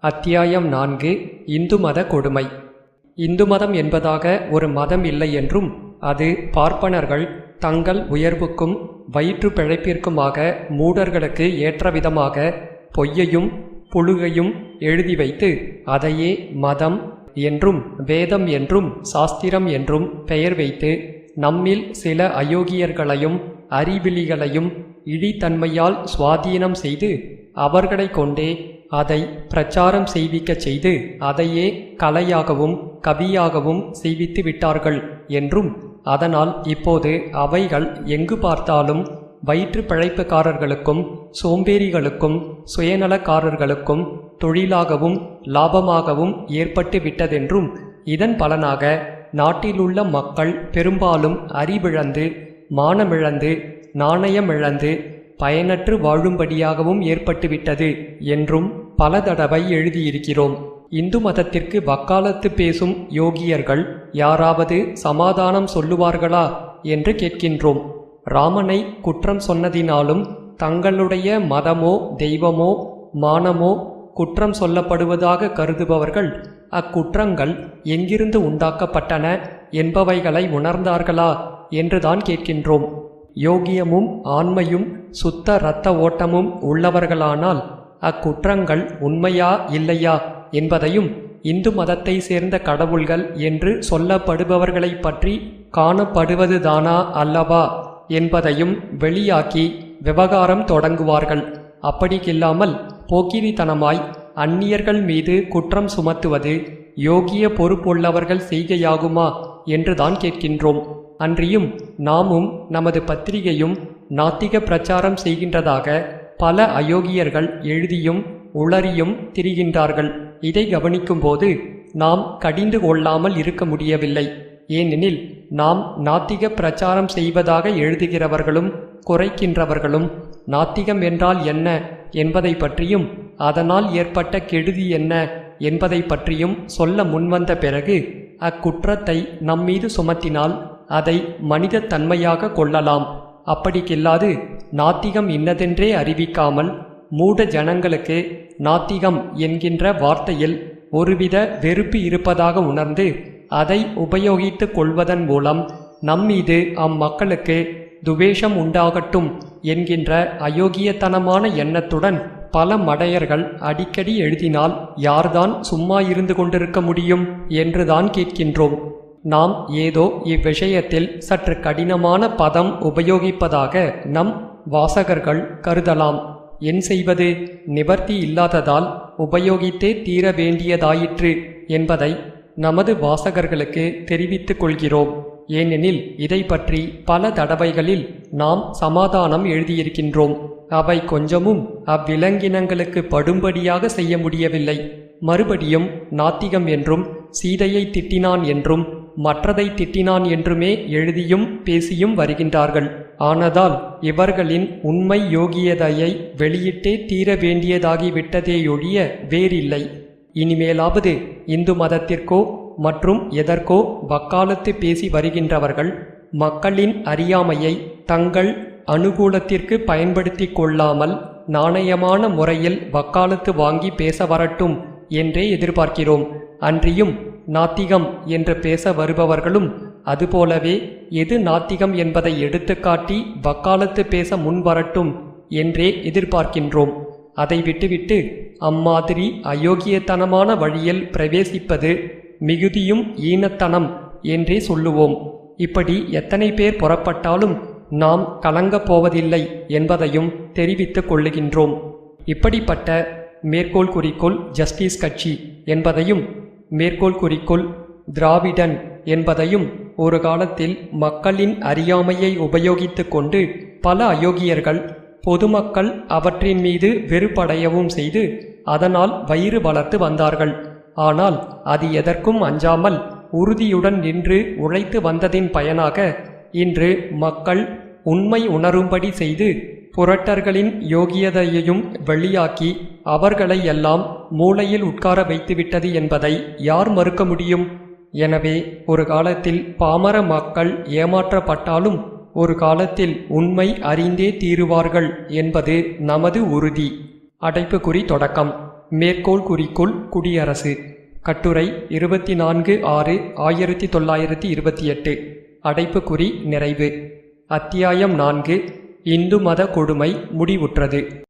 அத்தியாயம் நான்கு இந்து மத கொடுமை. இந்து மதம் என்பதாக ஒரு மதம் இல்லை என்றும் அது பார்ப்பனர்கள் தங்கள் உயர்வுக்கும் வயிற்று பிழைப்பிற்குமாக மூடர்களுக்கு ஏற்றவிதமாக பொய்யையும் புழுகையும் எழுதி வைத்து அதையே மதம் என்றும் வேதம் என்றும் சாஸ்திரம் என்றும் பெயர் வைத்து நம்மில் சில அயோக்கியர்களையும் அறிவிலிகளையும் இழித்தன்மையால் சுவாதீனம் செய்து அவர்களைக் கொண்டே அதை பிரச்சாரம் செய்விக்கச் செய்து அதையே கலையாகவும் கவியாகவும் செய்வித்து விட்டார்கள் என்றும் அதனால் இப்போது அவைகள் எங்கு பார்த்தாலும் வயிற்று பிழைப்புக்காரர்களுக்கும் சோம்பேறிகளுக்கும் சுயநலக்காரர்களுக்கும் தொழிலாகவும் லாபமாகவும் ஏற்பட்டு விட்டதென்றும் இதன் பலனாக நாட்டிலுள்ள மக்கள் பெரும்பாலும் அறிவிழந்து மானமிழந்து நாணயமிழந்து பயனற்று வாழும்படியாகவும் ஏற்பட்டுவிட்டது என்றும் பல தடவை எழுதியிருக்கிறோம். இந்து மதத்திற்கு வக்காலத்து பேசும் யோகியர்கள் யாராவது சமாதானம் சொல்லுவார்களா என்று கேட்கின்றோம். ராமனை குற்றம் சொன்னதினாலும் தங்களுடைய மதமோ தெய்வமோ மானமோ குற்றம் சொல்லப்படுவதாக கருதுபவர்கள் அக்குற்றங்கள் எங்கிருந்து உண்டாக்கப்பட்டன என்பவைகளை உணர்ந்தார்களா என்றுதான் கேட்கின்றோம். யோகியமும் ஆண்மையும் சுத்த இரத்த ஓட்டமும் உள்ளவர்களானால் அக்குற்றங்கள் உண்மையா இல்லையா என்பதையும் இந்து மதத்தை சேர்ந்த கடவுள்கள் என்று சொல்லப்படுபவர்களைப் பற்றி காணப்படுவதுதானா அல்லவா என்பதையும் வெளியாக்கி விவகாரம் தொடங்குவார்கள். அப்படிக்கில்லாமல் போக்கிரித்தனமாய் அந்நியர்கள் மீது குற்றம் சுமத்துவது யோகிய பொறுப்புள்ளவர்கள் செய்கையாகுமா என்றுதான் கேட்கின்றோம். அன்றியும் நாமும் நமது பத்திரிகையும் நாத்திக பிரச்சாரம் செய்கின்றதாக பல அயோக்கியர்கள் எழுதியும் உளறியும் திரிகின்றார்கள். இதை கவனிக்கும்போது நாம் கடிந்து கொள்ளாமல் இருக்க முடியவில்லை. ஏனெனில் நாம் நாத்திக பிரச்சாரம் செய்வதாக எழுதுகிறவர்களும் குறைக்கின்றவர்களும் நாத்திகம் என்றால் என்ன என்பதை பற்றியும் அதனால் ஏற்பட்ட கெடுதி என்ன என்பதை பற்றியும் சொல்ல முன்வந்த பிறகு அக்குற்றத்தை நம்மீது சுமத்தினால் அதை மனித தன்மையாக கொள்ளலாம். அப்படிக்கில்லாது நாத்திகம் இன்னதென்றே அறிவிக்காமல் மூட ஜனங்களுக்கு நாத்திகம் என்கின்ற வார்த்தையில் ஒருவித வெறுப்பு இருப்பதாக உணர்ந்து அதை உபயோகித்துக் கொள்வதன் மூலம் நம்மீது அம்மக்களுக்கு துவேஷம் உண்டாகட்டும் என்கின்ற அயோக்கியத்தனமான எண்ணத்துடன் பல மடையர்கள் அடிக்கடி எழுதினால் யார்தான் சும்மா இருந்து கொண்டிருக்க முடியும் என்றுதான் கேட்கின்றோம். நாம் ஏதோ இவ்விஷயத்தில் சற்று கடினமான பதம் உபயோகிப்பதாக நம் வாசகர்கள் கருதலாம். என் செய்வது நிவர்த்தி இல்லாததால் உபயோகித்தே தீர வேண்டியதாயிற்று என்பதை நமது வாசகர்களுக்கு தெரிவித்துக் கொள்கிறோம். ஏனெனில் இதை பற்றி பல தடவைகளில் நாம் சமாதானம் எழுதியிருக்கின்றோம். அவை கொஞ்சமும் அவ்விலங்கினங்களுக்கு படும்படியாக செய்ய முடியவில்லை. மறுபடியும் நாத்திகம் என்றும் சீதையை திட்டினான் என்றும் மற்றதை திட்டினான் என்றுமே எழுதியும் பேசியும் வருகின்றார்கள். ஆனதால் இவர்களின் உண்மை யோகியதையை வெளியிட்டே தீர வேண்டியதாகிவிட்டதேயொழிய வேறில்லை. இனிமேலாவது இந்து மதத்திற்கோ மற்றும் எதற்கோ வக்காலத்து பேசி வருகின்றவர்கள் மக்களின் அறியாமையை தங்கள் அனுகூலத்திற்கு பயன்படுத்தி கொள்ளாமல் நாணயமான முறையில் வக்காலத்து வாங்கி பேச வரட்டும் என்றே எதிர்பார்க்கிறோம். அன்றியும் நாத்திகம் என்று பேச வருபவர்களும் அதுபோலவே எது நாத்திகம் என்பதை எடுத்துக்காட்டி வக்காலத்து பேச முன்வரட்டும் என்றே எதிர்பார்க்கின்றோம். அதை விட்டுவிட்டு அம்மாதிரி அயோக்கியத்தனமான வழியில் பிரவேசிப்பது மிகுதியும் ஈனத்தனம் என்றே சொல்லுவோம். இப்படி எத்தனை பேர் புறப்பட்டாலும் நாம் கலங்கப் போவதில்லை என்பதையும் தெரிவித்துக் கொள்ளுகின்றோம். இப்படிப்பட்ட மேற்கோள் குறிக்கோள் ஜஸ்டிஸ் கட்சி என்பதையும் மேற்கோள் குறிக்கோள் திராவிடன் என்பதையும் ஒரு காலத்தில் மக்களின் அறியாமையை உபயோகித்து கொண்டு பல அயோக்கியர்கள் பொதுமக்கள் அவற்றின் மீது வெறுப்படையவும் செய்து அதனால் வயிறு வளர்த்து வந்தார்கள். ஆனால் அது எதற்கும் அஞ்சாமல் உறுதியுடன் நின்று உழைத்து வந்ததின் பயனாக இன்று மக்கள் உண்மை உணரும்படி செய்து புரட்டர்களின் யோகியதையையும் வெளியாக்கி அவர்களை எல்லாம் மூளையில் உட்கார வைத்துவிட்டது என்பதை யார் மறுக்க முடியும்? எனவே ஒரு காலத்தில் பாமர மக்கள் ஏமாற்றப்பட்டாலும் ஒரு காலத்தில் உண்மை அறிந்தே தீருவார்கள் என்பது நமது உறுதி. அடைப்புக்குறி தொடக்கம். மேற்கோள் குறிக்குள் குடியரசு. கட்டுரை இருபத்தி நான்கு ஆறு ஆயிரத்தி தொள்ளாயிரத்தி இருபத்தி எட்டு. அடைப்புக்குறி நிறைவு. அத்தியாயம் நான்கு. இந்து மத கொடுமை முடிவுற்றது.